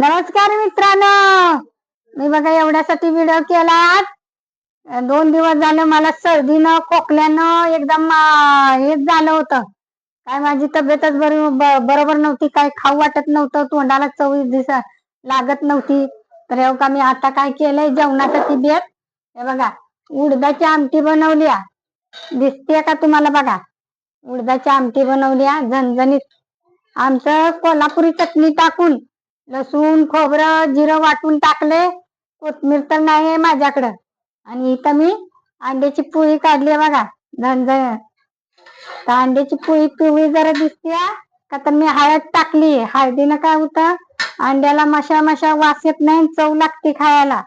नमस्कार मित्रांनो. मी बघा एवढ्यासाठी व्हिडिओ केला दोन दिवस झाले मला सर्दीनं खोकल्यानं एकदम हेच झालं होतं. काय माझी तब्येतच बरी बरोबर नव्हती काय खाऊ वाटत नव्हतं तोंडाला चव दिस लागत नव्हती. तर हे का मी आता काय केलंय जेवणासाठी बेत. हे बघा उडदाची आमटी बनवली दिसते दिसतेय का तुम्हाला बघा? उडदाची आमटी बनवली झणझणीत. आमचं कोल्हापुरी चटणी टाकून लसूण खोबरं जिरं वाटून टाकले कोथमीर तर नाही आहे माझ्याकडं. आणि इथं मी अंड्याची पोळी काढली आहे बघा. झणझण तर अंड्याची पोळी पिवळी जरा दिसते का तर मी हळद टाकली हळदीनं काय होतं? अंड्याला मशा मशा वास येत नाही चव लागते खायला.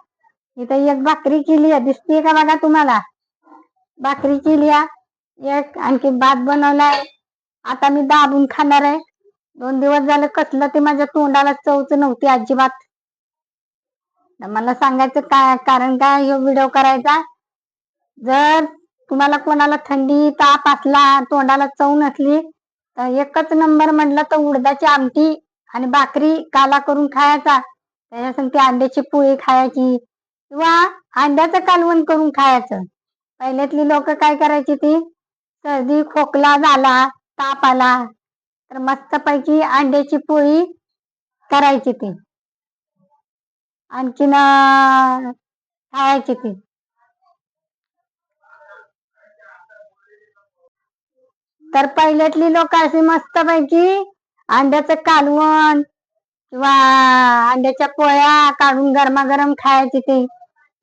इथं एक भाकरी केली आहे दिसते का बघा तुम्हाला? भाकरी केली आहे एक आणखी भात बनवलाय. आता मी दाबून खाणार आहे. दोन दिवस झाले कसलं ते माझ्या तोंडाला चवच नव्हती अजिबात. मला सांगायचं काय कारण काय हे व्हिडिओ करायचा? जर तुम्हाला कोणाला थंडी ताप असला तोंडाला चव नसली तर एकच नंबर म्हटलं तर उडदाची आमटी आणि भाकरी काला करून खायचा. त्याच्यासाठी अंड्याची पोळी खायची किंवा अंड्याचं कालवण करून खायचं. पहिल्यातली लोक काय करायची ती? सर्दी खोकला झाला ताप आला तर मस्तपैकी अंड्याची पोळी करायची ती. आणखीन खायची ती. तर पहिल्यातली लोक अशी मस्तपैकी अंड्याचं कालवण किंवा अंड्याच्या पोळ्या काढून गरमागरम खायची ती.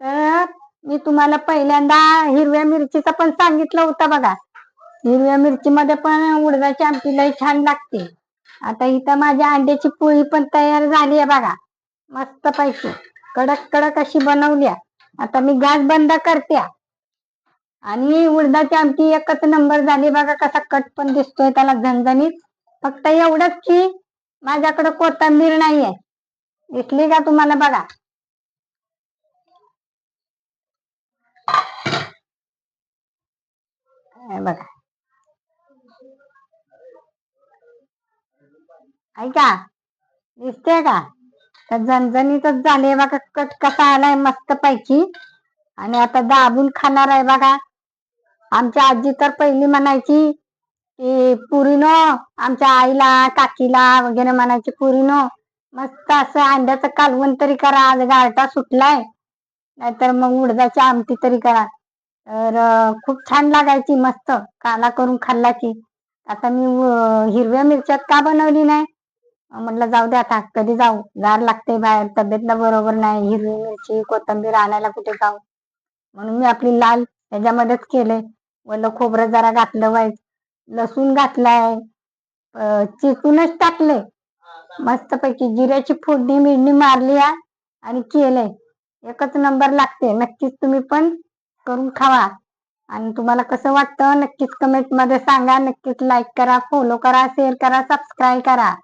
तर मी तुम्हाला पहिल्यांदा हिरव्या मिरचीचा पण सांगितलं होतं बघा. हिरव्या मिरची मध्ये पण उडदाची आमटी लई छान लागते. आता इथं माझ्या अंड्याची पोळी पण तयार झाली आहे बघा. मस्त पैकी. कडक कडक अशी बनवल्या. आता मी गॅस बंद करते. आणि उडदाची आमटी एकच नंबर झाली बघा कसा कट पण दिसतोय त्याला झणझणीत. फक्त एवढंच की माझ्याकडे कोथंबीर नाहीये दिसली का तुम्हाला बघा? बघा. ऐका दिसते का? तर झणझणीतच झाले बघा कट कसा आलाय मस्त पैकी. आणि आता दाबून खाणार आहे बघा. आमची आजी तर पहिली म्हणायची की पुरीनो आमच्या आईला काकीला वगैरे म्हणायची पुरीनो मस्त असं अंड्याचं कालवण तरी करा आज गारटा सुटलाय. नाहीतर मग उडदाची आमटी तरी करा. तर खूप छान लागायची मस्त. काला करून खाल्ला की. आता मी हिरव्या मिरच्यात का बनवली नाही? म्हटलं जाऊ दे आता कधी जाऊ? गार लागते बाहेर तब्येतला बरोबर नाही हिरवी मिरची कोथिंबीर आणायला कुठे जाऊ? म्हणून मी आपली लाल ह्याच्यामध्येच केले. वलं खोबरं जरा घातलं वाईट. लसूण घातलाय. चिकूनच टाकले टाकले. मस्तपैकी जिऱ्याची फोडणी मिडणी मारली आणि केले. एकच नंबर लागते. नक्कीच तुम्ही पण करून खावा. आणि तुम्हाला कसं वाटतं नक्कीच कमेंटमध्ये सांगा. नक्कीच लाईक करा फॉलो करा शेअर करा सबस्क्राईब करा.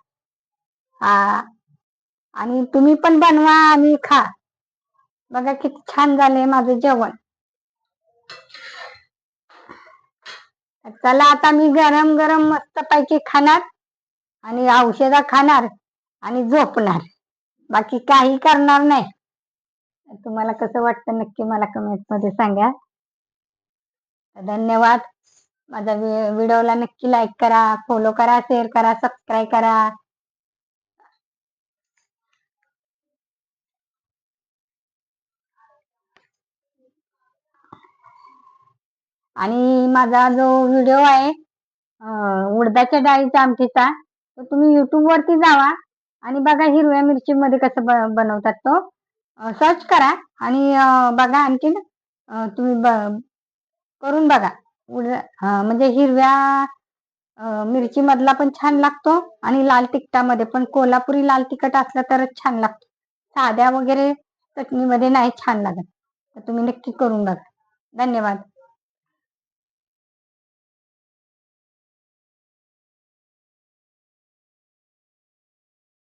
आणि तुम्ही पण बनवा आणि खा. बघा किती छान झालंय माझं जेवण. चला आता मी गरम गरम मस्त पैकी खाणार आणि औषधा खाणार आणि झोपणार. बाकी काही करणार नाही. तुम्हाला कसं वाटतं नक्की मला कमेंटमध्ये सांगा. धन्यवाद. माझा व्हिडिओला नक्की लाईक करा फॉलो करा शेअर करा सबस्क्राईब करा. आणि माझा जो व्हिडिओ आहे उडदाच्या डाळीच्या आमटीचा तो तुम्ही युट्यूब वरती जावा आणि बघा हिरव्या मिरची मध्ये कसं ब- बनवतात तो. सर्च करा आणि बघा आणखीन तुम्ही ब- करून बघा. उड म्हणजे हिरव्या मिरची मधला पण छान लागतो आणि लाल तिखटामध्ये पण. कोल्हापुरी लाल तिखट असला तरच छान लागतो. साध्या वगैरे चटणीमध्ये नाही छान लागत. तर तुम्ही नक्की करून बघा. धन्यवाद.